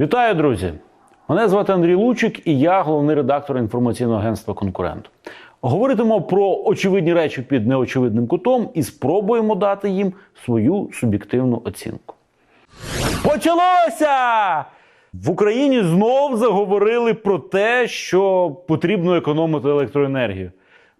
Вітаю, друзі! Мене звати Андрій Лучик, і я головний редактор інформаційного агентства Конкурент. Говоритимо про очевидні речі під неочевидним кутом і спробуємо дати їм свою суб'єктивну оцінку. Почалося! В Україні знов заговорили про те, що потрібно економити електроенергію.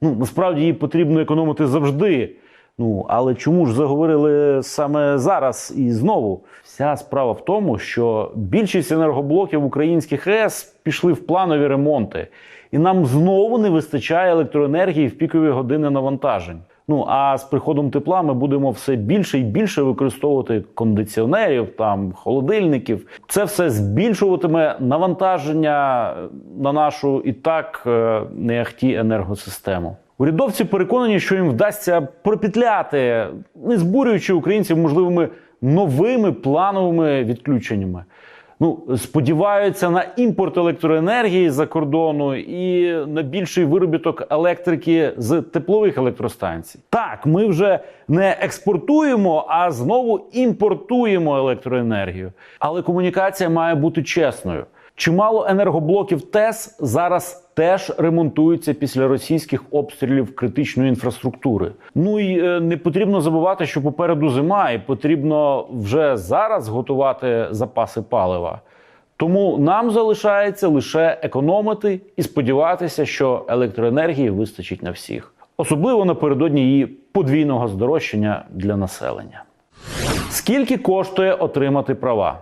Ну, насправді її потрібно економити завжди. Ну, але чому ж заговорили саме зараз і знову? Вся справа в тому, що більшість енергоблоків українських АЕС пішли в планові ремонти, і нам знову не вистачає електроенергії в пікові години навантажень. Ну а з приходом тепла ми будемо все більше і більше використовувати кондиціонерів, там холодильників. Це все збільшуватиме навантаження на нашу і так е, не енергосистему. Урядовці переконані, що їм вдасться пропетляти, не збурюючи українців можливими новими плановими відключеннями. Ну, сподіваються на імпорт електроенергії за кордону і на більший виробіток електрики з теплових електростанцій. Так, ми вже не експортуємо, а знову імпортуємо електроенергію. Але комунікація має бути чесною. Чимало енергоблоків ТЕС зараз теж ремонтуються після російських обстрілів критичної інфраструктури. Ну і е, не потрібно забувати, що попереду зима, і потрібно вже зараз готувати запаси палива. Тому нам залишається лише економити і сподіватися, що електроенергії вистачить на всіх, особливо напередодні її подвійного здорожчання для населення. Скільки коштує отримати права?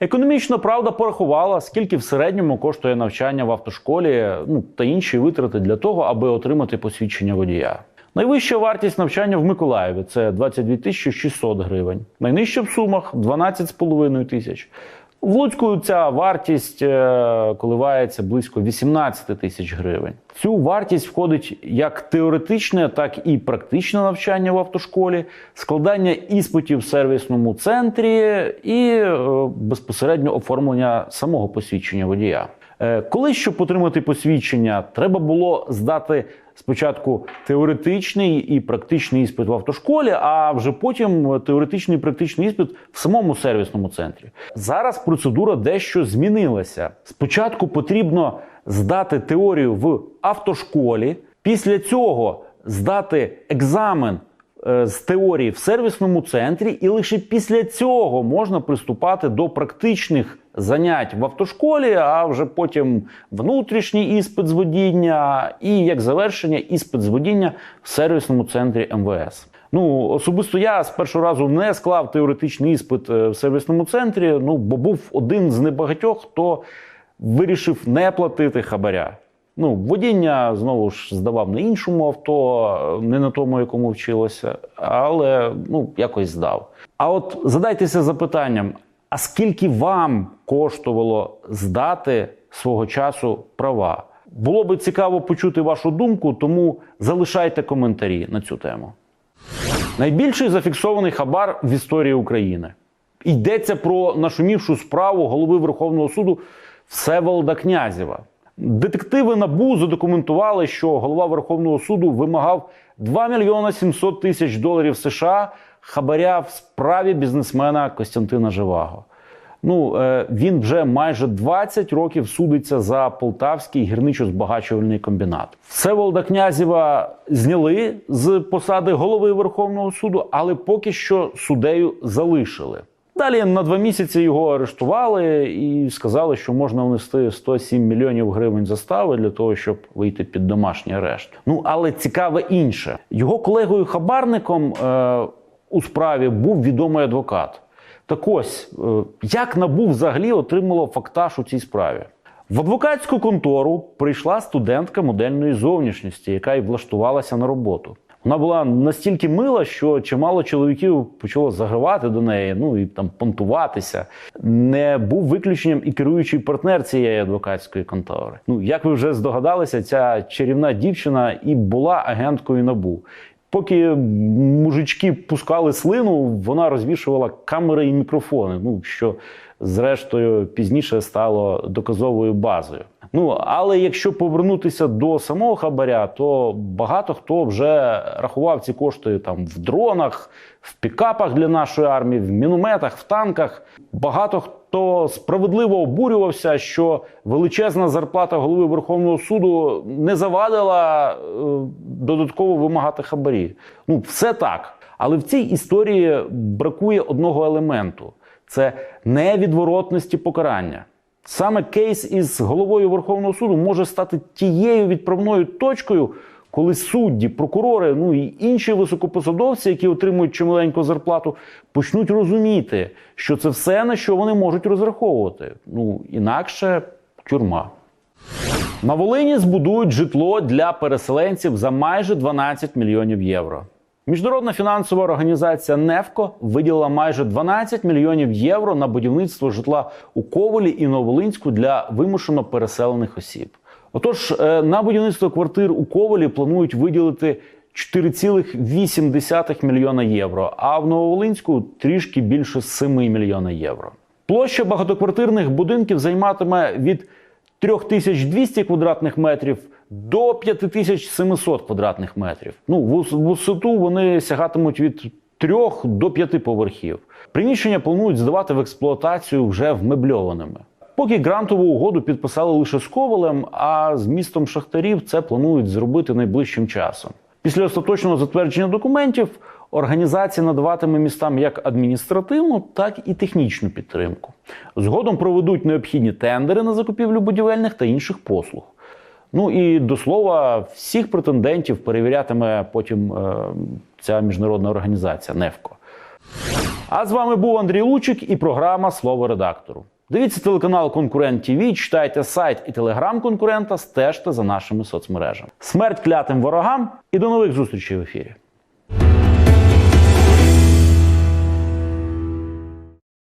Економічна правда порахувала, скільки в середньому коштує навчання в автошколі ну, та інші витрати для того, аби отримати посвідчення водія. Найвища вартість навчання в Миколаєві це 22 тисячі 600 гривень. Найнижча в Сумах 12,5 тисяч. В Луцьку ця вартість е, коливається близько 18 тисяч гривень. Цю вартість входить як теоретичне, так і практичне навчання в автошколі, складання іспитів в сервісному центрі і е, безпосередньо оформлення самого посвідчення водія. Е, Коли щоб отримати посвідчення, треба було здати спочатку теоретичний і практичний іспит в автошколі, а вже потім теоретичний і практичний іспит в самому сервісному центрі. Зараз процедура дещо змінилася. Спочатку потрібно здати теорію в автошколі, після цього здати екзамен е, з теорії в сервісному центрі, і лише після цього можна приступати до практичних занять в автошколі, а вже потім внутрішній іспит з водіння і як завершення іспит з водіння в сервісному центрі МВС. Ну, особисто я з першого разу не склав теоретичний іспит е, в сервісному центрі, ну бо був один з небагатьох, хто вирішив не платити хабаря. Ну, водіння знову ж здавав на іншому авто, не на тому, якому вчилося, але ну якось здав. А от задайтеся запитанням: а скільки вам коштувало здати свого часу права? Було би цікаво почути вашу думку, тому залишайте коментарі на цю тему. Найбільший зафіксований хабар в історії України. Йдеться про нашумівшу справу голови Верховного суду Всеволода Князєва. Детективи НАБУ задокументували, що голова Верховного суду вимагав 2 мільйона 700 тисяч доларів США хабаря в справі бізнесмена Костянтина Живаго. Ну, е, він вже майже 20 років судиться за полтавський гірничо-збагачувальний комбінат. Всеволода Князєва зняли з посади голови Верховного суду, але поки що суддею залишили. Далі на два місяці його арештували і сказали, що можна внести 107 мільйонів гривень застави для того, щоб вийти під домашній арешт. Ну але цікаве інше. Його колегою-хабарником е, у справі був відомий адвокат. Так ось, е, як НАБУ взагалі отримало фактаж у цій справі? В адвокатську контору прийшла студентка модельної зовнішності, яка й влаштувалася на роботу. Вона була настільки мила, що чимало чоловіків почало загравати до неї, ну і там понтуватися. Не був виключенням і керуючий партнер цієї адвокатської контори. Ну, як ви вже здогадалися, ця чарівна дівчина і була агенткою набу. Поки мужички пускали слину, вона розвішувала камери і мікрофони. Ну що зрештою пізніше стало доказовою базою. Ну але якщо повернутися до самого хабаря, то багато хто вже рахував ці кошти там в дронах, в пікапах для нашої армії, в мінометах, в танках. Багато хто справедливо обурювався, що величезна зарплата голови Верховного суду не завадила е, додатково вимагати хабарі. Ну, все так. Але в цій історії бракує одного елементу: це невідворотності покарання. Саме кейс із головою Верховного суду може стати тією відправною точкою, коли судді, прокурори, ну і інші високопосадовці, які отримують чималеньку зарплату, почнуть розуміти, що це все на що вони можуть розраховувати. Ну інакше тюрма. На Волині збудують житло для переселенців за майже 12 мільйонів євро. Міжнародна фінансова організація НЕФКО виділила майже 12 мільйонів євро на будівництво житла у Ковелі і Новолинську для вимушено переселених осіб. Отож, е, на будівництво квартир у Ковелі планують виділити 4,8 мільйона євро, а в Нововолинську трішки більше 7 мільйона євро. Площа багатоквартирних будинків займатиме від 3200 квадратних метрів до 5700 квадратних метрів. Ну, висоту вони сягатимуть від 3 до 5 поверхів. Приміщення планують здавати в експлуатацію вже вмебльованими. Поки грантову угоду підписали лише з Ковалем, а з містом шахтарів це планують зробити найближчим часом. Після остаточного затвердження документів організація надаватиме містам як адміністративну, так і технічну підтримку. Згодом проведуть необхідні тендери на закупівлю будівельних та інших послуг. Ну і до слова, всіх претендентів перевірятиме потім е, ця міжнародна організація НЕФКО. А з вами був Андрій Лучик і програма Слово редактору. Дивіться телеканал Конкурент ТВ, читайте сайт і телеграм конкурента, стежте за нашими соцмережами. Смерть клятим ворогам і до нових зустрічей в ефірі.